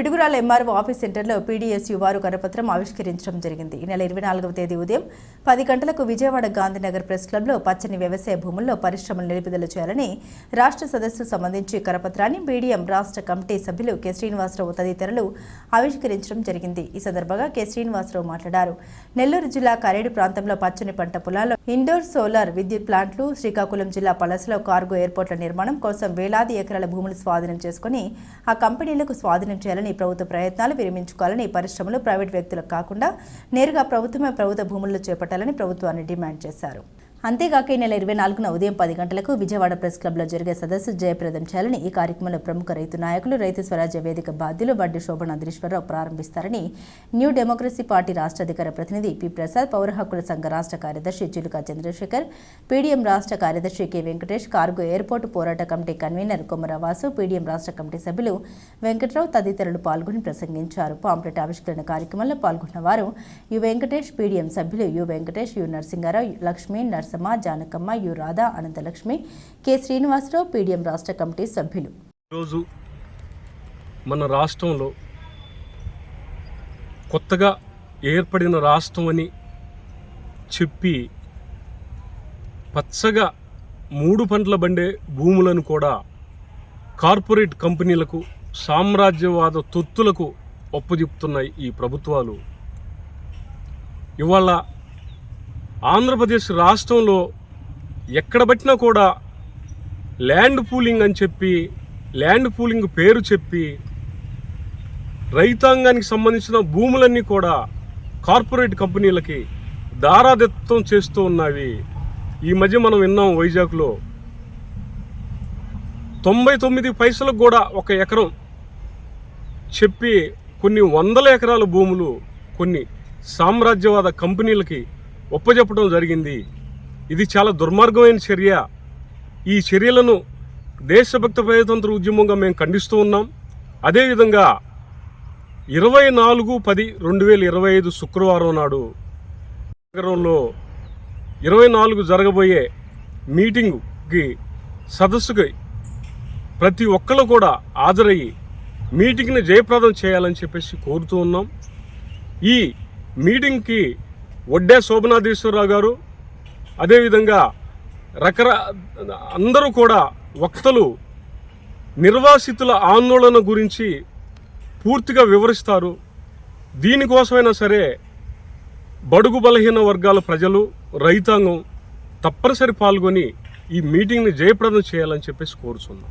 Piduguralla MRO office సెంటర్లో PDSU వారు కరపత్రం ఆవిష్కరించడం జరిగింది. ఈ నెల ఇరవై నాలుగవ తేదీ ఉదయం పది గంటలకు విజయవాడ గాంధీనగర్ ప్రెస్ క్లబ్లో పచ్చని వ్యవసాయ భూముల్లో పరిశ్రమలు నిలుపుదల చేయాలని రాష్ట్ర సదస్సు సంబంధించి కరపత్రాన్ని బీడీఎం రాష్ట్ర కమిటీ సభ్యులు కె. శ్రీనివాసరావు తదితరులు ఆవిష్కరించడం జరిగింది. ఈ సందర్భంగా కె. శ్రీనివాసరావు మాట్లాడారు. నెల్లూరు జిల్లా కరేడు ప్రాంతంలో పచ్చని పంట పొలాల్లో ఇండోర్ సోలార్ విద్యుత్ ప్లాంట్లు శ్రీకాకుళం జిల్లా పలసలో కార్గో ఎయిర్పోర్ట్ల నిర్మాణం కోసం వేలాది ఎకరాల భూములు స్వాధీనం చేసుకుని ఆ కంపెనీలకు స్వాధీనం చేయాలని ప్రభుత్వ ప్రయత్నాలు విరమించుకోవాలని పరిశ్రమలు ప్రైవేట్ వ్యక్తులకు కాకుండా నేరుగా ప్రభుత్వమే ప్రభుత్వ భూముల్లో చేపట్టాలని ప్రభుత్వాన్ని డిమాండ్ చేశారు. అంతేగాక ఈ నెల ఇరవై నాలుగున ఉదయం పది గంటలకు విజయవాడ ప్రెస్ క్లబ్లో జరిగే సదస్సు జయప్రదం చేయాలని ఈ కార్యక్రమంలో ప్రముఖ రైతు నాయకులు రైతు స్వరాజ్య వేదిక బాధ్యులు బడ్డి శోభన అదృశ్వరరావు ప్రారంభిస్తారని న్యూ డెమోక్రసీ పార్టీ రాష్ట్ర అధికార ప్రతినిధి పి. ప్రసాద్ పౌర హక్కుల సంఘ రాష్ట్ర కార్యదర్శి చిలుక చంద్రశేఖర్ పీడీఎం రాష్ట్ర కార్యదర్శి కె. వెంకటేష్ కార్గో ఎయిర్పోర్టు పోరాట కమిటీ కన్వీనర్ కొమరవాసు పీడీఎం రాష్ట్ర కమిటీ సభ్యులు వెంకట్రావు తదితరులు పాల్గొని ప్రసంగించారు. పాంప్లెట్ ఆవిష్కరణ కార్యక్రమంలో పాల్గొన్న వారు యు వెంకటేష్ పీడీఎం సభ్యులు U Venkatesh U Narasingarao Lakshmi Narasamma Janakamma U Radha Anantalakshmi K Srinivasarao PDM రాష్ట్ర కమిటీ సభ్యులు. ఈరోజు మన రాష్ట్రంలో కొత్తగా ఏర్పడిన రాష్ట్రం అని చెప్పి పచ్చగా మూడు పంటల బండే భూములను కూడా కార్పొరేట్ కంపెనీలకు సామ్రాజ్యవాద తొత్తులకు ఒప్పజెప్తున్నాయి ఈ ప్రభుత్వాలు. ఇవాళ ఆంధ్రప్రదేశ్ రాష్ట్రంలో ఎక్కడ పట్టినా కూడా ల్యాండ్ పూలింగ్ అని చెప్పి ల్యాండ్ పూలింగ్ పేరు చెప్పి రైతాంగానికి సంబంధించిన భూములన్నీ కూడా కార్పొరేట్ కంపెనీలకి దారాదత్తం చేస్తూ ఉన్నవి. ఈ మధ్య మనం విన్నాం వైజాగ్లో తొంభై తొమ్మిది పైసలకు కూడా ఒక ఎకరం చెప్పి కొన్ని వందల ఎకరాల భూములు కొన్ని సామ్రాజ్యవాద కంపెనీలకి ఒప్పజెప్పడం జరిగింది. ఇది చాలా దుర్మార్గమైన చర్య. ఈ చర్యలను దేశభక్త ప్రజాతంత్ర ఉద్యమంగా మేము ఖండిస్తూ ఉన్నాం. అదేవిధంగా ఇరవై నాలుగు పది రెండు వేల ఇరవై ఐదు శుక్రవారం నాడు నగరంలో ఇరవై నాలుగు జరగబోయే మీటింగుకి సదస్సుకి ప్రతి ఒక్కరు కూడా హాజరయ్యి మీటింగ్ని జయప్రదం చేయాలని చెప్పేసి కోరుతూ ఉన్నాం. ఈ మీటింగ్కి వడ్డే శోభనాధీశ్వరరావు గారు అదేవిధంగా రకర అందరూ కూడా వక్తలు నిర్వాసితుల ఆందోళన గురించి పూర్తిగా వివరిస్తారు. దీనికోసమైనా సరే బడుగు బలహీన వర్గాల ప్రజలు రైతాంగం తప్పనిసరి పాల్గొని ఈ మీటింగ్ని జయప్రదం చేయాలని చెప్పేసి కోరుచున్నాం.